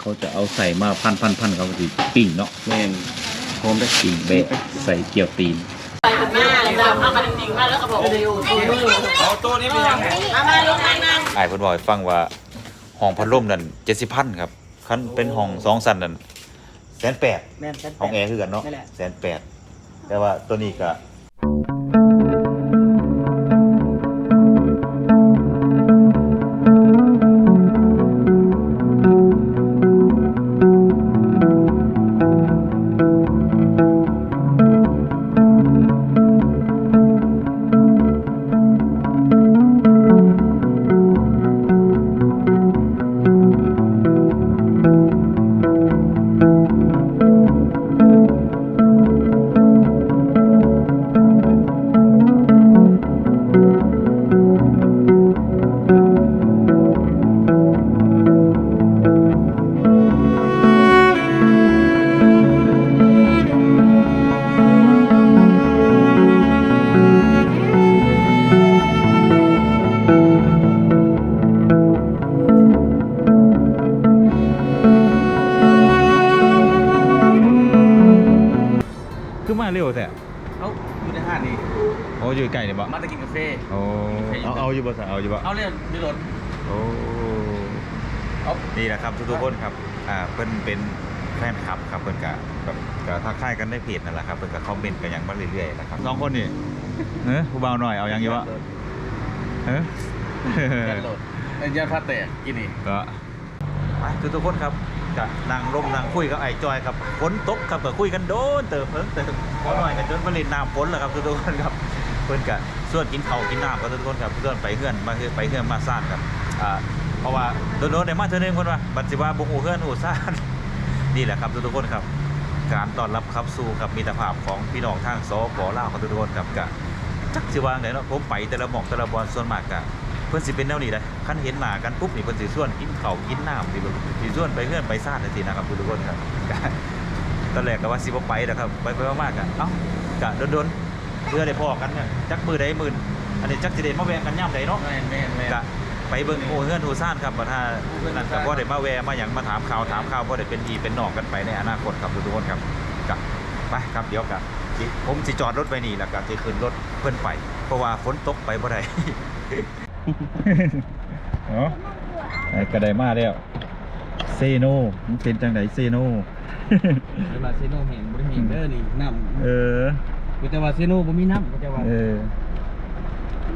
เขาจะเอาใส่มาพันพันพันเขาก็สิปิ้งเนาะแม่นพร้อมได้ปิ้งเบะใส่เกี๊ยวตีนไปถึงหน้าเราเอามาจริงๆมาแล้วก็บอกเร็วมือเอาตัวนี้เป็นยังไงมามาลงนั่งนั่งไอ้ายเพิ่นบอกให้ฟังว่าห้องพัดลมนั่นเจ็ดสิบพันครับคันเป็นห้องสองสันนั่นแสนแปดแม่นห้องแอร์คือกันเนาะนั่นแหละแสนแปดแต่ว่าตัวนี้ก็ มาเร็วแต่เอาอยู่ในห้างนี่โอ้อยู่ใกล้เนี่ยบ่มาตะกินกาแฟโอ้เอาเอาอยู่บ่ซะเอาอยู่บ่เอาเรียนในรถโอ้เอานี่แหละครับทุกๆคนครับอ่าเพิ่นเป็นแฟนคลับครับเพิ่นกะแบบกะทักทายกันในเพจนั่นแหละครับเพิ่นกะคอมเมนต์กันอย่างมาเรื่อยๆนะครับสองคนนี่เฮ้ยผู้เบาหน่อยเอายังอยู่วะเฮ้ยยันรถไอ้ยันผ้าแตกกินนี่ก็ไปทุกๆคนครับ กะนั่งร่มนั่งคุยกับไอ้จอยครับฝนตกครับก็คุยกันโดนเติมเพิ่มเติมพอหน่อยกันจนผลิตน้ำฝนแล้วครับทุกคนครับเพิ่อนกะส่วนกินเขากินน้ำครับทุกคนครับส่วนไปเฮือนมาคือไปเฮือนมาซ่านครับอ่าเพราะว่าโดนๆได้มาเทื่อนึงเพิ่นว่าบัดสิว่าบ่ฮู้เฮือนฮู้ซ่านนี่แหละครับทุกคนครับ การต้อนรับครับสู่ครับมิตภาพของพี่น้องทางสปลาครับทุกคนครับกะจักสิว่าไงเนาะผมไปแต่ละหมองแต่ละบอลส่วนมากกะ เพิ่นสิเป็นแนวนี้เลยคันเห็นหน้ากันปุ๊บนี่เพิ่นสิส่วนกินข้าวกินน้ำสิเพิ่นสิส่วนไปเฮือนไปซ่านจังซี่นะครับทุกๆคนครับกะตอนแรกก็ว่าสิบ่ไปนะครับไปไปมากๆกะเอ้ากะโดนๆเพื่อได้พอกันเนี่ยจักมือใดมื้ออันนี้จักสิได้มาแวะกันย่ำใดเนาะแม่นแม่นแม่นกะไปเบิ่งโอเฮือนโอซ่านครับว่าถ้านั่นก็บ่ได้มาแวะมาหยังมาถามข่าวถามข่าวบ่ได้เป็นพี่เป็นน้องกันไปในอนาคตครับทุกๆคนครับกะไปครับเดี๋ยวกะสิผมสิจอดรถไว้นี่แล้วก็สิขึ้นรถเพิ่นไป เพราะว่าฝนตกไปบ่ได้ เนาะก็ได้มาแล้วเซโนมันเป็นจังไดเซโนเวลาเซโน่เห็นบ่ได้เห็นเด้อนี่น้ำเออกูแต่ว่าเซโน่บ่มีน้ำกูแต่ว่าเออ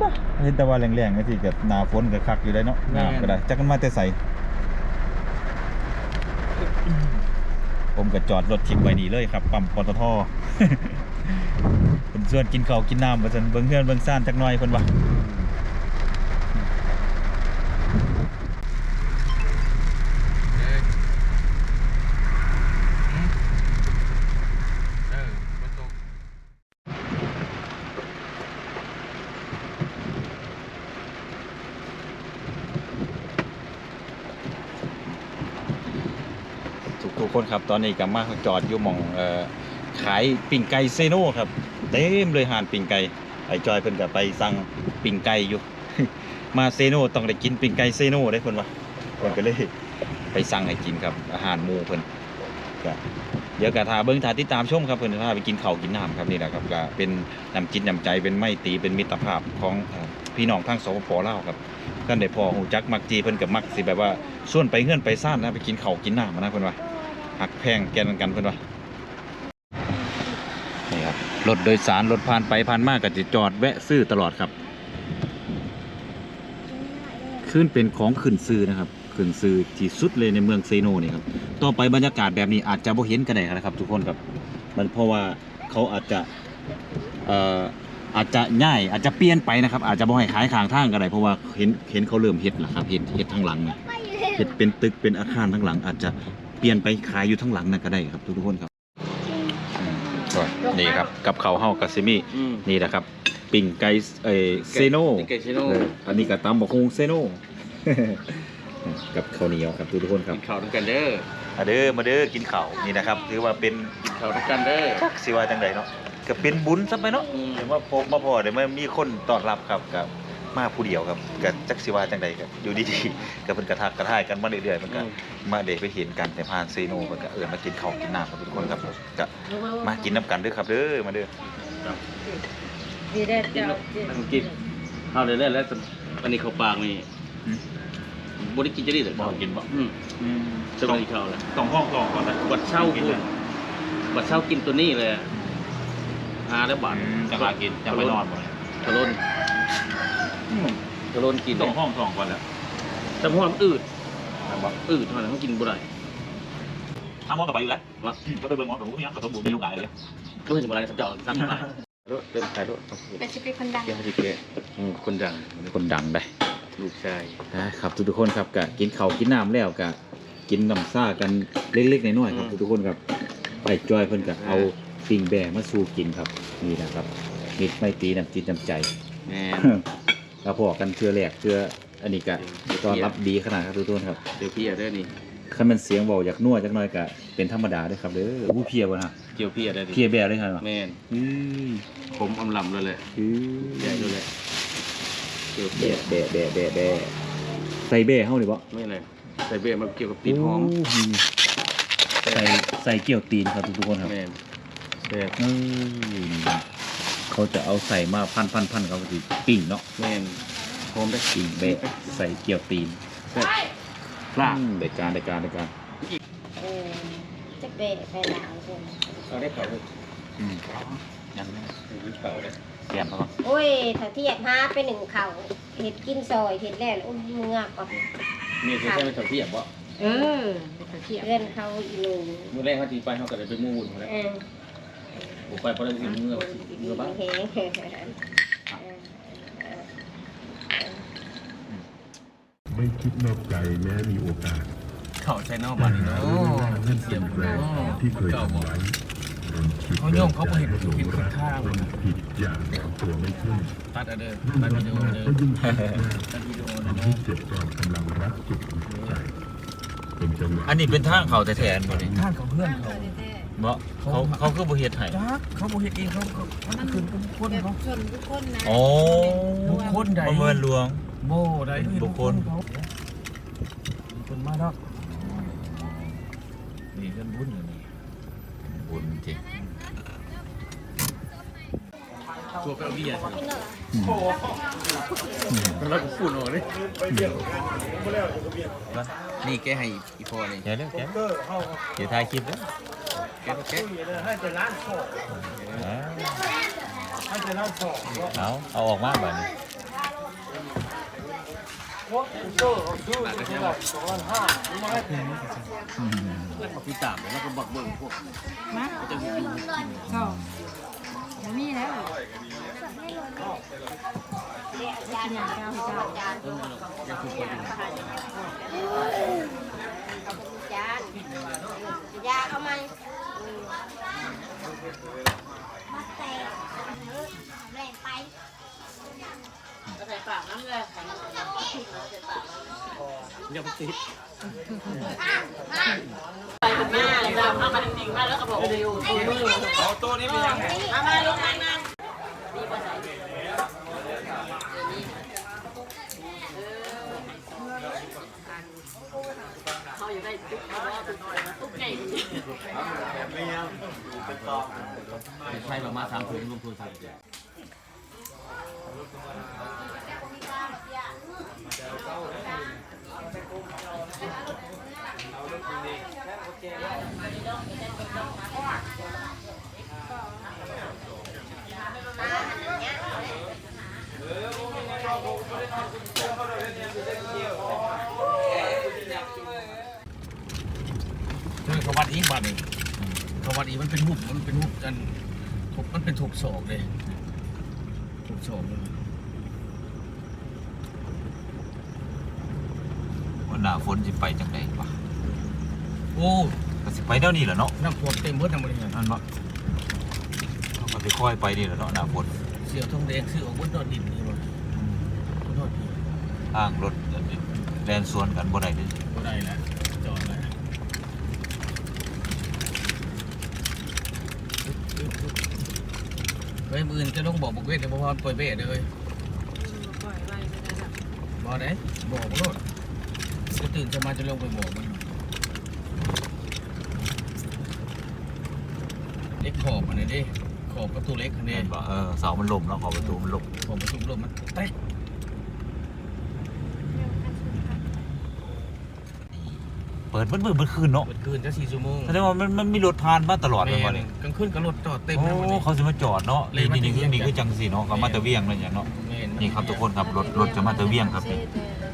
บ้าเห็นแต่ว่าแรงๆก็สิกับหนาฝนก็คักอยู่ได้เนาะแม่นน้ำก็ได้จักกันมาแต่ใสผมก็จอดรถทิ้งไว้นี่เลยครับปั๊มปตทเป็นส่วนกินข้าวกินน้ำว่าซั่นเบิ่งเฮือนเบิ่งซ่านจักหน่อยเพิ่นว่า เออมันตก ทุกคนครับ ตอนนี้ก็มาจอดอยู่หมองออขายปิ่งไก่เซโน่ครับ เต็มเลยหานปิ่งไก่ไอจอยเพิ่นก็ไปสั่งปิ่งไก่อยู่ มาเซโน่ต้องได้กินปิ่งไก่เซโน่ได้เพิ่นว่าเพิ่นก็เลยไปสั่งให้กินครับ อาหารหมูเพิ่นก็เดี๋ยวก็ทาเบิ่งทาติดตามชมครับเพิ่นพาไปกินข้าวกินน้ำครับนี่แหละครับก็เป็นน้ำจิตน้ำใจเป็นไม่ตีเป็นมิตรภาพของพี่น้องทางสปปลาวครับกันได้พอหูจักมักจีเพิ่นก็มักสิแบบว่าส่วนไปเฮื่อนไปซ่านนะไปกินข้าวกินน้ำนะเพิ่นว่า หักแพงแกนกันเพื่อนวะนี่ครับรถโดยสารรถผ่านไปผ่านมากก็จะจอดแวะซื้อตลอดครับขึ้นเป็นของขึ้นซื้อนะครับขึ้นซื้อที่สุดเลยในเมืองเซโนนี่ครับต่อไปบรรยากาศแบบนี้อาจจะบ่เห็นกันได้นะครับ ทุกคนครับมันเพราะว่าเขาอาจจะเอ่ออาจจะง่ายอาจจะเปลี่ยนไปนะครับ อาจจะบ่ให้ขายข้างทางกันได้เพราะว่าเห็นเห็นเขาเริ่มเฮ็ดแล้วครับเห็นเฮ็ดทางหลังนะเห็ดเป็นตึกเป็นอาคารทั้งหลัง อาจจะ เปลี่ยนไปขายอยู่ทั้งหลังนั่นก็ได้ครับทุกๆคนครับอืมก็นี่ครับกับเขาวเฮากับซิมี่อืม นี่นะครับปิ่งไก่เออเซโนปิ่งไก่เซโน่ อออันนี้ก็ตำบักฮงเซโน กับข้าวเหนียวครับทุกๆคนครับกินข้าวด้วยกันเด้อมาเด้อมาเด้อกินข้าวนี่นะครับถือว่าเป็น กินข้าวด้วยกันเด้อจักสิว่าจังไดเนาะก็เป็นบุญซะไปเนาะอืม เดี๋ยวมาพบมาพอเดี๋ยวมามีคนต้อนรับครับกับ มาผู้เดียวครับก็จักสิว่าจังใดครับอยู่ดีๆก็เพิ่นกระทักกระทายกันมาเรื่อยๆมันก็มาได้ไปเห็นกันแต่ผ่านเซโนมันก็เอิ้นมากินข้าวกินน้ำครับทุกคนครับก็มากินน้ำกันเด้อครับเด้อมาเด้อดีได้เจ้ามันกินข้าวเรื่อยๆแล้ววันนี้เขาปากนี่อืมบริกินจะได้หรือบ่กินบ่อืมอืมจะบริข้าวแล้วต้องห้องกล่องก่อนนะบัดเช่าคุณบัดเช่ากินตัวนี้เลยอะหาแล้วบาทจะมากินจะไปนอนบ่ทะลน ทะลนกินต้องห้องกล่องก่อนแล้วแต่พอมันอืดอืดเท่านั้นเขากินบ่ได้ทำหมอกับไปอยู่แล้ววะก็ไปเบิ่งหมอกับผมยังกับสมบูรณ์ไม่ยุ่งหลายเลยก็เห็นบ่ได้สักเจาะสักหน่อยรถเริ่มขายรถเป็นชิปเป็นคนดังเดี๋ยวจะเกะอืมคนดังคนดังได้ลูกชายครับทุกๆคนครับกะกินข้าวกินน้ำแล้วกะกินน้ำซ่ากันเล็กๆน้อยๆครับทุกๆคนครับไปจอยเพิ่นกะเอาปิงแบงมาสู่กินครับนี่นะครับมิตรไม่ตรีน้ำจิตน้ำใจ แม่ แล้วพอกันเชื่อแรกเชื่ออันนี้กะต้อนรับดีขนาดครับทุกคนครับเดี๋ยวพี่อะได้นี่คันมันเสียงเบาอยากนัวจักหน่อยกะเป็นธรรมดาเด้วยครับเด้อผู้เพียบ่นะเกี่ยวพี่อะได้ดิเพียแบเลยครับแม่นอือผมอำลำเลยแหละอืใหญ่อด้วยแหละเกี่ยวแบพี่ะแบะแบะแบะแบะใส่แบะเฮานี่บ่ไม่เลยใส่เบียร์มาเกี่ยวกับตีนหอมใส่ใส่เกี่ยวตีนครับทุกๆคนครับแม่นแซ่บเออ เขาจะเอาใส่มาพันพันพันเขาก็สิปิ้งเนาะแม่นหอมได้ปิ้งเบะใส่เกี่ยวตีนแซ่บปลาอืมได้การได้การได้การเออจะเบะไปหลายคนเอาได้เผาเลยอืมยังเผาเลยเตรียมเขาก่อนโอ้ยถ้าเทียบหาไปหนึ่งเข่าเห็ดกินซอยเห็ดแล้วอุ้มเงือกก่อนมีคือใช้เป็นเถาเทียบบ่เออไปเที่ยวเพื่อนเขาอีหนึ่งมื้อแรกเขาตีไปเขาก็ได้ไปมู่วุ่นเขาแล้วเออ ผมไปเพราะได้กินเมื่อเมื่อบ้างเฮ้ไม่คิดนอกใจแม้มีโอกาสเขาใช้นอกบ้านนี่เนาะเรื่องราวนั่นเป็นแรงที่เคยทำไว้มันคิดเขาโยมเขาบ่เห็นเห็นคุณค่าคนผิดอย่างเอาตัวไม่ขึ้นตัดเอาเด้อยิ่งตัดรัวิกดีโอมากเด้อก็ยิ่งผิดมากตัดวิดีโอทำเด้ให้อเจ็บตอนกำลังรักสุดหัวใจเป็นจังหวะอันนี้เป็นทางเขาแท้ๆบ่นี่ท่านของเพื่อนเขา บ่เขาเขาคือบ่เฮ็ดให้จักเขาบ่เฮ็ดเองเขาเขาเขาคืนเป็นคนแบบเขาชนทุกคนนะโอ้บุคคลใดบ่แม่นหลวง โบได้บุคคลเขาคนมาดอกนี่เพิ่นบุญอยู่นี่บุญจริงตัวกระเบียดแล้วก็ฝุ่นออกเลยนี่แกให้อีพอนี่เดี๋ยวเดี๋ยวแกเดี๋ยวถ่ายคลิปเด้อ แกก็แกเอาเอาออกมาบัดนี้เขาพี่ตามแล้วก็บักเบิ่งพวกมาเขาจะอยู่ก็มันมีแล้วกินอย่างเจ้าเจ้ายั งคือคนอยู่จานยาเอาไหมยังติดไปถึงหน้าเลยเราเอามาจริงๆมากแล้วก็บอกเร็วตัวนี้เอาตัวนี้เป็นยังไงมามาลงมามาดีกว่าใส่นเขาอยู่ได้ตุ๊กเขาว่าตุ๊กตุ๊กไก่ ใช่ประมาณสามถุงรวมทุนสามถุงคือเขาวัสดีบัดนี่เขาวัดอีกมันเป็นหุบมันเป็นหุบกันหุบมันเป็นถูกโศกเลยถูกโศกเลยว่าหน้าฝนสิไปจังไดวะโอ้ก็สิไปเดี๋ยวนี้แหละเนาะน้ำท่วมเต็มเบิดทั้งบริเวณนั่นบ่เขาก็สิค่อยไปนี่แหละเนาะหน้าฝนเสียวทองแดงซื้อออกบนดอดดินนี่บ่บนดอดดินทางรถแล่นสวนกันบ่ได้เด้อบ่ได้แล้วจอดแล้ว เฮ้ยมืออื่นจะต้องบอกบอกเวทเดี๋ยวบ่พอปล่อยเวทเลยปล่อยไว้เอาได้บอกโลดก็ตื่นจะมาจะลงไปบอกมันเล็กขอบอันนี้ดิขอบประตูเล็กอันนี้เห็นบ่เออเสามันล่มเนาะขอบประตูมันล่มขอบประตูลมมันเต๊ะ เปิดมืดมืดมืดคืนเนาะเปิดคืนจะสี่ชั่วโมงแสดงว่ามันมันมีรถผ่านมาตลอดเลยแม่วันนนี้กลางคืนก็รถจอดเต็มโอ้นะวันนี้เขาจะมาจอดเนาะเลยนี่มานี่ถึนี่งคือนี่เวียงคือจังสีเนาะเขามาแตะเวียงอะไรอย่างเนาะแม่นี่ครับทุกคนครับรถรถจะมาแตะเวียงครับนี่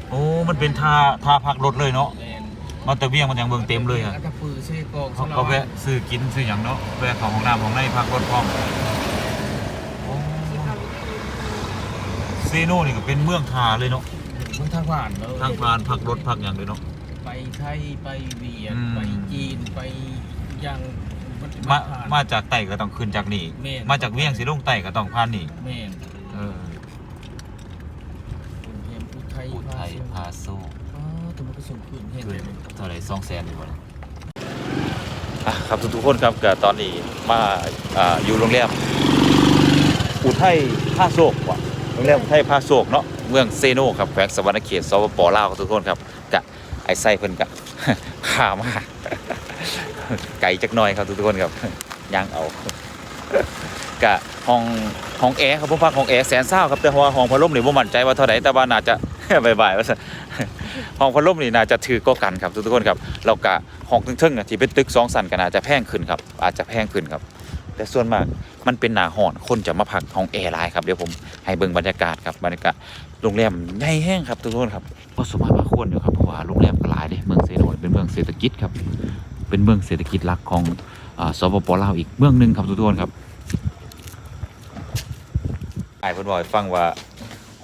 โอ้มันเป็นท่าท่าพักรถเลยเนาะแม่นมาแตะเวียงมันยังเบิ่งเต็มเลยอะแล้วก็ปือเซกองเขาเขาแวะซื้อกินซื้ออย่างเนาะแวะเข้าห้องน้ำของในพักรถพร้อมโอ้เซโนนี่ก็เป็นเมืองทาเลยเนาะมันทางผ่านเลยทางผ่านพักรถพักอย่างเลยเนาะ ไปไทยไปเวียดอืม ไปจีนไปยังนมาผ่น มาจากไต่ก็ต้องขึ้นจากนี่ แม่น มาจากเวียงสิลงไต่ก็ต้องผ่านนี่แม่นเออกรุงเทพอุทัยอุทัยพาโซอ๋อตัวมันก็สูงขึ้นเห็นขึ้ไหนมเท่าไหรสองแสนอยู่บ่ล่ะอะครับทุกๆคนครับก็ตอนนี้มาอ่าอยู่โรงแรมอุทัยพาโศกว่ะโรงแรมอุทัยพาโศกเนาะเมืองเซโนครับแขวงสวรรณเขตสปปลาวครับทุกคนครับกะ ไอ้ไส้เพิ่นกะข้ามาไก่จักหน่อยครับทุกคนครับย่างเอากะห้องห้องแอร์ครับผมพักห้องแอร์แสนเศร้าครับแต่ว่าห้องพัดลมนี่บ่มั่นใจว่าเท่าไหร่แต่ว่าน่าจะบ่ายๆว่าห้องพัดลมนี่น่าจะถือก็กันครับทุกคนครับแล้วก็ห้องทึ่งๆอะที่เป็นตึกสองสันก็น่าจะแพงขึ้นครับอาจจะแพงขึ้นครับ แต่ส่วนมากมันเป็นหนาห้อนคนจะมาพักห้องแอร์หลายครับเดี๋ยวผมให้เบิ่งบรรยากาศครับบรรยากาศโรงแรมใหญ่แห้งครับทุกคนครับก็สมมาพาควรอยู่ครับเพราะว่าโรงแรมก็หลายเด้เมืองเซโนเป็นเมืองเศรษฐกิจครับ เป็นเมืองเศรษฐกิจหลักของอ่าสปปลาวอีกเมืองหนึงครับทุกคนครับไอ้ายเพิ่นบอกให้ฟังว่า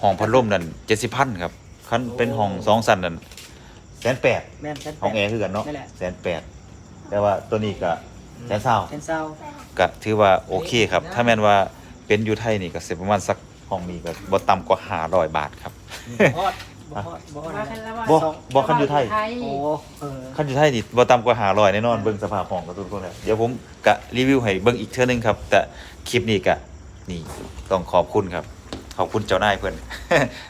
ห้องพัดลมนั่น70,000ครับคันเป็นห้องสองสันนั่นแสนแปดแม่นแสนแปดห้องแอร์คือกันเนาะนั่นแหละแสนแปดแต่ว่าตัวนี้ก็ แสนเศร้าแสนเศร้าก็ถือว่าโอเคครับ ถ้าแม่นว่าเป็นอยู่ไทยนี่ก็สิประมาณสักห้องนี้ก็บ่ต่ำกว่า500บาทครับ บอดบอดบอดว่ากันแล้วว่าบ่บ่คันอยู่ไทย โอ้เออคันอยู่ไทยนี่บ่ต่ำกว่า500แน่นอนเบิ่งสภาพห้องกับทุกคนแล้วเดี๋ยวผมก็รีวิวให้เบิ่งอีกเทื่อนึงครับ แต่คลิปนี้ก็นี่ต้องขอบคุณครับ ขอบคุณเจ้านายเพิ่น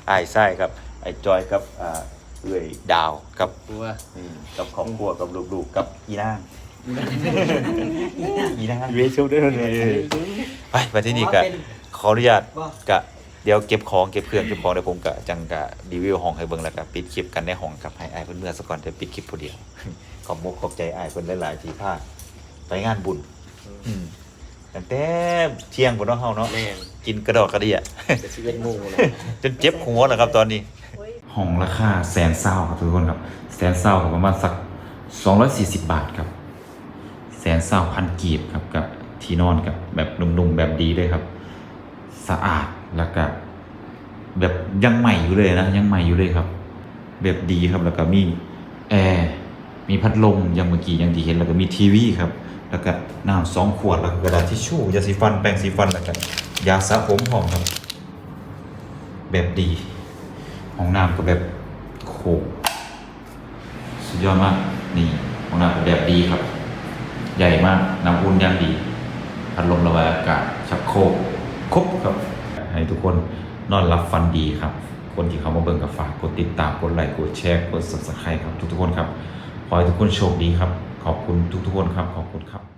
อ้ายไส้ครับไอ้จอยกับอ่าเอื้อยดาวกับ ตัวนี่กับครอบครัวกับลูกๆกับอีนาง อีนางเวชได้เลยไปไปที่นี่กะขออนุญาตกะเดี๋ยวเก็บของเก็บเครื่องเก็บของเดี๋ยวผมกะจังกะรีวิวห้องให้เบิ่งแล้วก็ปิดคลิปกันในห้องกับให้อ้ายเพิ่นเมื่อสักก่อนจะปิดคลิปผู้เดียวขอบมุกขอบใจอ้ายเพิ่นหลายๆที่พาไปงานบุญอืมตั้งแต่เที่ยงพุ่นเนาะเฮาเนาะแม่นกินกระดอกกระเดียจะชีวิตงูเลยจนเจ็บหัวแล้วครับตอนนี้ห้องราคาแสนเศร้าครับทุกคนครับแสนเศร้ากับประมาณสัก 240 บาทครับแสนเศร้าพันกีบครับกับที่นอนกับแบบนุ่มๆแบบดีเลยครับ สะอาดแล้วก็แบบยังใหม่อยู่เลยนะยังใหม่อยู่เลยครับ แบบดีครับแล้วก็มีแอร์มีพัดลมอยังเมื่อกี้อยังที่เห็นแล้วก็มีทีวีครับ แล้วก็น้ำสองขวดแล้วก็กระดาษทิชชู่ยาสีฟันแปรงสีฟันแล้วก็ยาสระผมหอมครับ แบบดีห้องน้ำก็แบบโขสุดยอดมากนี่ห้องน้ำแบบดีครับ ใหญ่มากน้ำอุ่นอย่างดีพัดลมระบายอากาศชักโครกครบครับ ให้ทุกคนนอนรับฟันดีครับ คนที่เขามาเบิ่งกับฝากกดติดตามกดไลค์กดแชร์กด subscribe ครับทุกทุกคนครับ ขอให้ทุกคนโชคดีครับ ขอบคุณทุกทุกคนครับ ขอบคุณครับ